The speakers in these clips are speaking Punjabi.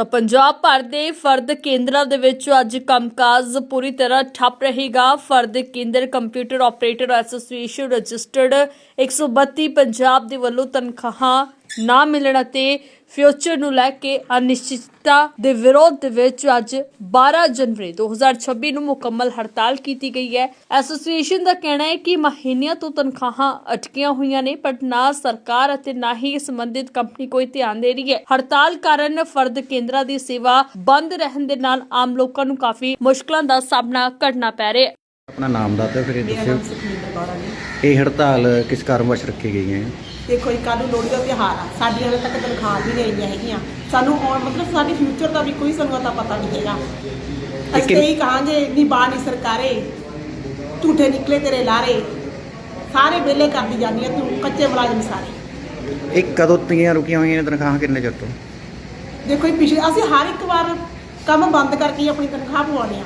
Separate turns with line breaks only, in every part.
ਤਾਂ ਪੰਜਾਬ ਭਰ ਦੇ ਫਰਦ ਕੇਂਦਰਾਂ ਦੇ ਵਿੱਚ ਅੱਜ ਕੰਮਕਾਜ ਪੂਰੀ ਤਰ੍ਹਾਂ ਠੱਪ ਰਹੇਗਾ। ਫਰਦ ਕੇਂਦਰ computer operator association registered 132 Punjab ਦੇ ਵੱਲੋਂ ਤਨਖਾਹਾਂ ਨਾ ਮਿਲਣ ਅਤੇ ਫਿਊਚਰ ਨੂੰ ਲੈ ਕੇ ਅਨਿਸ਼ਚਿਤਤਾ ਦੇ ਵਿਰੋਧ ਦੇ ਵਿੱਚ ਅੱਜ 12 ਜਨਵਰੀ 2026 ਨੂੰ ਮੁਕੰਮਲ ਹੜਤਾਲ ਕੀਤੀ ਗਈ ਹੈ। ਐਸੋਸੀਏਸ਼ਨ ਦਾ ਕਹਿਣਾ ਹੈ ਕਿ ਮਹੀਨਿਆਂ ਤੋਂ ਤਨਖਾਹਾਂ ਅਟਕੀਆਂ ਹੋਈਆਂ ਨੇ ਪਰ ਨਾ ਸਰਕਾਰ ਅਤੇ ਨਾ ਹੀ ਸੰਬੰਧਿਤ ਕੰਪਨੀ ਕੋਈ ਧਿਆਨ ਦੇ ਰਹੀ ਹੈ। ਹੜਤਾਲ ਕਾਰਨ ਫਰਦ ਕੇਂਦਰਾਂ ਦੀ ਸੇਵਾ ਬੰਦ ਰਹਿਣ ਦੇ ਨਾਲ ਆਮ ਲੋਕਾਂ ਨੂੰ ਕਾਫੀ ਮੁਸ਼ਕਲਾਂ ਦਾ ਸਾਹਮਣਾ ਕਰਨਾ ਪੈ ਰਿਹਾ ਹੈ।
ਆਪਣਾ ਨਾਮ ਦੱਸ ਫਿਰ ਇਹ
ਮੇਰਾ
ਦੱਸਿਓ।
ਨਾਮ ਸੁਖਵਿੰਦਰ ਕੌਰ ਹੈ ਜੀ।
ਇਹ ਹੜਤਾਲ ਕਿਸ ਕਾਰਨ ਵਸ਼ ਰੱਖੀ ਗਈ ਹੈ?
ਦੇਖੋ ਜੀ ਕੱਲ੍ਹ ਨੂੰ ਲੋਹੜੀ ਦਾ ਤਿਉਹਾਰ ਆ। ਸਾਡੀ ਹਾਲੇ ਤੱਕ ਤਨਖਾਹ ਵੀ ਨਹੀਂ ਆਈਆਂ ਹੈਗੀਆਂ। ਸਾਨੂੰ ਆਉਣ ਮਤਲਬ ਸਾਡੇ ਫਿਊਚਰ ਦਾ ਵੀ ਕੋਈ ਸਾਨੂੰ ਪਤਾ ਨਹੀਂ ਹੈਗਾ। ਅਸੀਂ ਤਾਂ ਇਹੀ ਕਹਾਂਗੇ ਨੀ ਬਾਣੀ ਸਰਕਾਰੇ ਝੂਠੇ ਨਿਕਲੇ ਤੇਰੇ ਲਾਰੇ। ਸਾਰੇ ਵੇਲੇ ਕਰਦੀ ਜਾਂਦੀ ਆ ਤੂੰ ਕੱਚੇ ਮੁਲਾਜ਼ਮ ਸਾਰੇ।
ਇਹ ਕਦੋਂ ਤੀਆਂ ਰੁਕੀਆਂ ਹੋਈਆਂ ਨੇ ਤਨਖਾਹਾਂ ਕਿੰਨੇ ਚਿਰ ਤੋਂ?
ਦੇਖੋ ਜੀ ਪਿਛਲੇ ਅਸੀਂ ਹਰ ਇੱਕ ਵਾਰ ਕੰਮ ਬੰਦ ਕਰਕੇ ਆਪਣੀ ਤਨਖਾਹ ਪਵਾਉਂਦੇ ਆ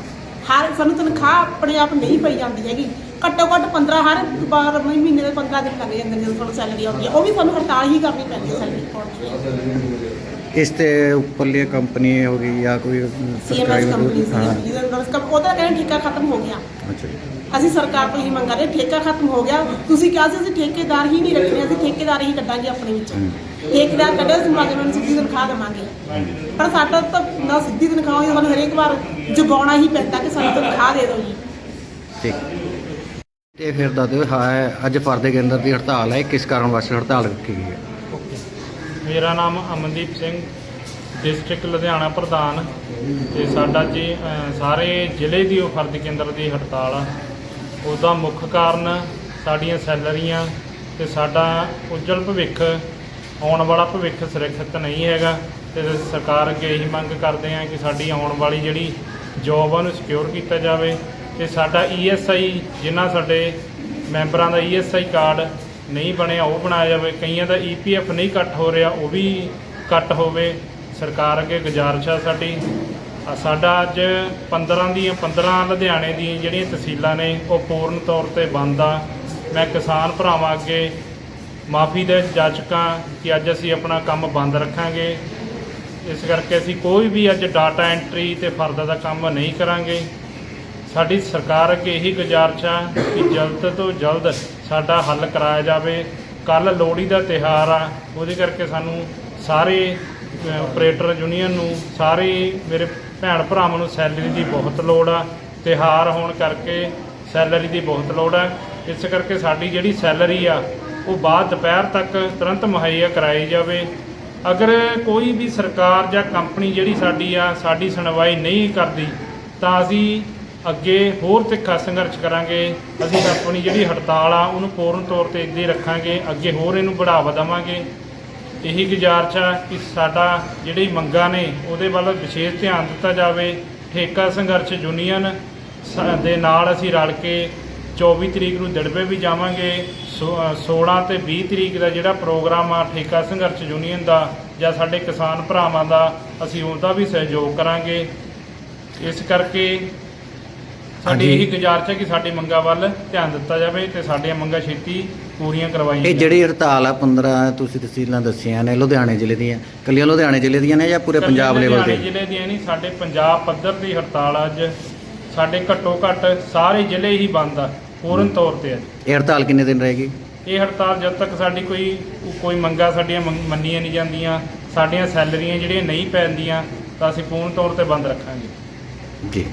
ਹਰ ਸਾਨੂੰ ਤਨਖਾਹ ਆਪਣੇ ਆਪ ਨਹੀਂ ਪਈ ਜਾਂਦੀ ਹੈਗੀ। ਘੱਟੋ ਘੱਟ 15 ਹਰ ਵਾਰ ਮਹੀਨੇ ਦੇ 15 ਦਿਨ ਲੱਗ ਜਾਂਦੇ ਜਦੋਂ ਸੈਲਰੀ ਆਉਂਦੀ ਹੈ। ਉਹ ਵੀ ਸਾਨੂੰ ਹੜਤਾਲ ਹੀ ਕਰਨੀ ਪੈਂਦੀ ਹੈ ਸੈਲਰੀ ਦੀ
ਇਸ ਤੇ ਉੱਪਰਲੀ ਕੰਪਨੀ ਹੋ ਗਈ ਜਾਂ ਕੋਈ
ਸੀਐਮਐਸ ਕੰਪਨੀ
ਹਾਂ
ਸੀ ਜਿਹਦੇ ਕੰਮ ਉਹਦਾ ਕਹਿੰਦੇ ਠੇਕਾ ਖਤਮ ਹੋ ਗਿਆ।
ਅੱਛਾ ਜੀ।
ਅਸੀਂ ਸਰਕਾਰ ਤੋਂ ਹੀ ਮੰਗਾਂਗੇ ਠੇਕਾ ਖਤਮ ਹੋ ਗਿਆ। ਤੁਸੀਂ ਕਿਹਾ ਸੀ ਅਸੀਂ ਠੇਕੇਦਾਰ ਹੀ ਨਹੀਂ ਰੱਖਣੇ ਅਸੀਂ ਠੇਕੇਦਾਰ ਹੀ ਕੱਢਾਂਗੇ ਆਪਣੇ ਵਿੱਚੋਂ। ਠੇਕੇਦਾਰ ਕੱਢੇ ਅਸੀਂ ਮੁਲਾਜ਼ਮਾਂ ਨੂੰ ਸਿੱਧੀ ਤਨਖਾਹ ਦੇਵਾਂਗੇ। ਪਰ ਸਾਡਾ ਤਾਂ ਨਾ ਸਿੱਧੀ ਤਨਖਾਹ ਹੋਈ ਸਾਨੂੰ ਹਰੇਕ ਵਾਰ ਜਗਾਉਣਾ ਹੀ ਪੈਂਦਾ ਕਿ ਸਾਨੂੰ ਤਨਖਾਹ ਦੇ ਦਿਓ ਜੀ।
ਠੀਕ। ਤੇ ਫਿਰ ਦੱਸ ਦਿਓ ਹਾਂ ਅੱਜ ਫਰਦੇ ਕੇਂਦਰ ਦੀ ਹੜਤਾਲ ਹੈ ਕਿਸ ਕਾਰਨ ਵਾਸਤੇ ਹੜਤਾਲ ਰੱਖੀ ਗਈ ਹੈ?
ਮੇਰਾ ਨਾਮ ਅਮਨਦੀਪ ਸਿੰਘ ਡਿਸਟ੍ਰਿਕਟ ਲੁਧਿਆਣਾ ਪ੍ਰਧਾਨ। ਤੇ ਸਾਡਾ ਜੀ ਅ, ਸਾਰੇ ਜ਼ਿਲ੍ਹੇ ਦੀ ਉਹ ਫਰਦ ਕੇਂਦਰ ਦੀ ਹੜਤਾਲ ਆ। ਉਹਦਾ ਮੁੱਖ ਕਾਰਨ ਸਾਡੀਆਂ ਸੈਲਰੀਆਂ ਤੇ ਸਾਡਾ ਉਜਲ ਭਵਿੱਖ ਆਉਣ ਵਾਲਾ ਭਵਿੱਖ ਸੁਰੱਖਿਅਤ ਨਹੀਂ ਹੈਗਾ। ਤੇ ਸਰਕਾਰ ਅੱਗੇ ਇਹੀ ਮੰਗ ਕਰਦੇ ਆ ਕਿ ਸਾਡੀ ਆਉਣ ਵਾਲੀ ਜਿਹੜੀ ਜੋਬ ਆ ਉਹਨੂੰ ਸਿਕਿਉਰ ਕੀਤਾ ਜਾਵੇ। ਤੇ ਸਾਡਾ ਈਐਸਆਈ ਜਿਨ੍ਹਾਂ ਸਾਡੇ ਮੈਂਬਰਾਂ ਦਾ ਈਐਸਆਈ ਕਾਰਡ ਨਹੀਂ ਬਣਿਆ, ਉਹ ਬਣਾਇਆ ਜਾਵੇ। ਕਈਆਂ ਦਾ ਈਪੀਐਫ ਨਹੀਂ ਕੱਟ ਹੋ ਰਿਹਾ, ਉਹ ਵੀ ਕੱਟ ਹੋਵੇ। ਸਰਕਾਰ ਅੱਗੇ ਗੁਜ਼ਾਰਿਸ਼ ਆ ਸਾਡੀ। ਸਾਡਾ ਅੱਜ 15 ਦੀਆਂ 15 ਲੁਧਿਆਣੇ ਦੀਆਂ ਜਿਹੜੀਆਂ ਤਹਿਸੀਲਾਂ ਨੇ, ਉਹ ਪੂਰਨ ਤੌਰ ਤੇ ਬੰਦ ਆ। ਮੈਂ ਕਿਸਾਨ ਭਰਾਵਾਂ ਅੱਗੇ ਮਾਫੀ ਦੇ ਜਾ ਚੁੱਕਾ ਕਿ ਅੱਜ ਅਸੀਂ ਆਪਣਾ ਕੰਮ ਬੰਦ ਰੱਖਾਂਗੇ। ਇਸ ਕਰਕੇ ਅਸੀਂ ਕੋਈ ਵੀ ਅੱਜ ਡਾਟਾ ਐਂਟਰੀ ਤੇ ਫਰਦਾ ਦਾ ਕੰਮ ਨਹੀਂ ਕਰਾਂਗੇ। ਸਾਡੀ ਸਰਕਾਰ ਅੱਗੇ ਇਹੀ ਗੁਜ਼ਾਰਿਸ਼ ਆ ਕਿ ਜਲਦ ਤੋਂ ਜਲਦ ਸਾਡਾ ਹੱਲ ਕਰਾਇਆ ਜਾਵੇ। ਕੱਲ ਲੋਹੜੀ ਦਾ ਤਿਹਾਰ ਆ ਉਹਦੇ ਕਰਕੇ ਸਾਨੂੰ ਸਾਰੇ ਅ, ਆਪਰੇਟਰ ਯੂਨੀਅਨ ਨੂੰ ਸਾਰੇ ਮੇਰੇ ਭੈਣ ਭਰਾਵਾਂ ਨੂੰ ਸੈਲਰੀ ਦੀ ਬਹੁਤ ਲੋੜ ਆ। ਤਿਹਾਰ ਹੋਣ ਕਰਕੇ ਸੈਲਰੀ ਦੀ ਬਹੁਤ ਲੋੜ ਆ। ਇਸ ਕਰਕੇ ਸਾਡੀ ਜਿਹੜੀ ਸੈਲਰੀ ਆ ਉਹ ਬਾਅਦ ਦੁਪਹਿਰ ਤੱਕ ਤੁਰੰਤ ਮੁਹੱਈਆ ਕਰਾਈ ਜਾਵੇ। ਅਗਰ ਕੋਈ ਵੀ ਸਰਕਾਰ ਜਾਂ ਕੰਪਨੀ ਜਿਹੜੀ ਸਾਡੀ ਆ ਸਾਡੀ ਸੁਣਵਾਈ ਨਹੀਂ ਕਰਦੀ ਤਾਂ ਅਸੀਂ ਅੱਗੇ ਹੋਰ ਤਿੱਖਾ ਸੰਘਰਸ਼ ਕਰਾਂਗੇ। ਅਸੀਂ ਆਪਣੀ ਜਿਹੜੀ ਹੜਤਾਲ ਆ ਉਹਨੂੰ ਪੂਰਨ ਤੌਰ ਤੇ ਇੱਦਾਂ ਹੀ ਰੱਖਾਂਗੇ। ਅੱਗੇ ਹੋਰ ਇਹਨੂੰ ਬੜਾਵਾ ਦੇਵਾਂਗੇ। ਇਹੀ ਗੁਜ਼ਾਰਿਸ਼ ਆ ਕਿ ਸਾਡਾ ਜਿਹੜੀ ਮੰਗਾਂ ਨੇ ਉਹਦੇ ਵੱਲ ਵਿਸ਼ੇਸ਼ ਧਿਆਨ ਦਿੱਤਾ ਜਾਵੇ। ਠੇਕਾ ਸੰਘਰਸ਼ ਯੂਨੀਅਨ ਸ- ਦੇ ਨਾਲ ਅਸੀਂ ਰਲ ਕੇ 24 ਤਰੀਕ ਨੂੰ ਦਿੜਬੇ ਵੀ ਜਾਵਾਂਗੇ। ਸੋ- ਅ, 16 ਤੇ 20 ਤਰੀਕ ਦਾ ਜਿਹੜਾ ਪ੍ਰੋਗਰਾਮ ਆ ਠੇਕਾ ਸੰਘਰਸ਼ ਯੂਨੀਅਨ ਦਾ ਜਾਂ ਸਾਡੇ ਕਿਸਾਨ ਭਰਾਵਾਂ ਦਾ ਅਸੀਂ ਉਹਦਾ ਵੀ ਸਹਿਯੋਗ ਕਰਾਂਗੇ। ਇਸ ਕਰਕੇ ਸਾਡੀ। ਇਹੀ ਗੁਜ਼ਾਰਿਸ਼ ਹੈ ਕਿ ਸਾਡੀ ਮੰਗਾਂ ਵੱਲ ਧਿਆਨ ਦਿੱਤਾ ਜਾਵੇ ਤੇ ਸਾਡੀਆਂ ਮੰਗਾਂ ਛੇਤੀ ਪੂਰੀਆਂ ਕਰਵਾਈਆਂ
ਇਹ ਜਿਹੜੀ ਹੜਤਾਲ ਆ 15 ਤੁਸੀਂ ਤਹਿਸੀਲਾਂ ਦੱਸੀਆਂ ਨੇ ਲੁਧਿਆਣੇ ਜ਼ਿਲ੍ਹੇ ਦੀਆਂ ਕੱਲੀਆਂ ਲੁਧਿਆਣੇ ਜ਼ਿਲ੍ਹੇ ਦੀਆਂ ਨੇ ਜਾਂ ਪੂਰੇ ਪੰਜਾਬ ਲੈਵਲ ਤੇ
ਜ਼ਿਲ੍ਹੇ ਦੀਆਂ ਨਹੀਂ ਸਾਡੇ ਪੰਜਾਬ ਪੱਧਰ ਦੀ ਹੜਤਾਲ ਅੱਜ ਸਾਡੇ ਘੱਟੋ ਘੱਟ ਸਾਰੇ ਜ਼ਿਲ੍ਹੇ ਹੀ ਬੰਦ ਆ ਪੂਰਨ ਤੌਰ ਤੇ ਅੱਜ।
ਇਹ ਹੜਤਾਲ ਕਿੰਨੇ ਦਿਨ ਰਹੇਗੀ?
ਇਹ ਹੜਤਾਲ ਜਦ ਤੱਕ ਸਾਡੀ ਕੋਈ ਕੋਈ ਮੰਗਾਂ ਸਾਡੀਆਂ ਮੰਗ- ਮੰਨੀਆਂ ਨਹੀਂ ਜਾਂਦੀਆਂ ਸਾਡੀਆਂ ਸੈਲਰੀਆਂ ਜਿਹੜੀਆਂ ਨਹੀਂ ਪੈਂਦੀਆਂ ਤਾਂ ਅਸੀਂ ਪੂਰਨ ਤੌਰ ਤੇ ਬੰਦ ਰੱਖਾਂਗੇ।
ਜੀ।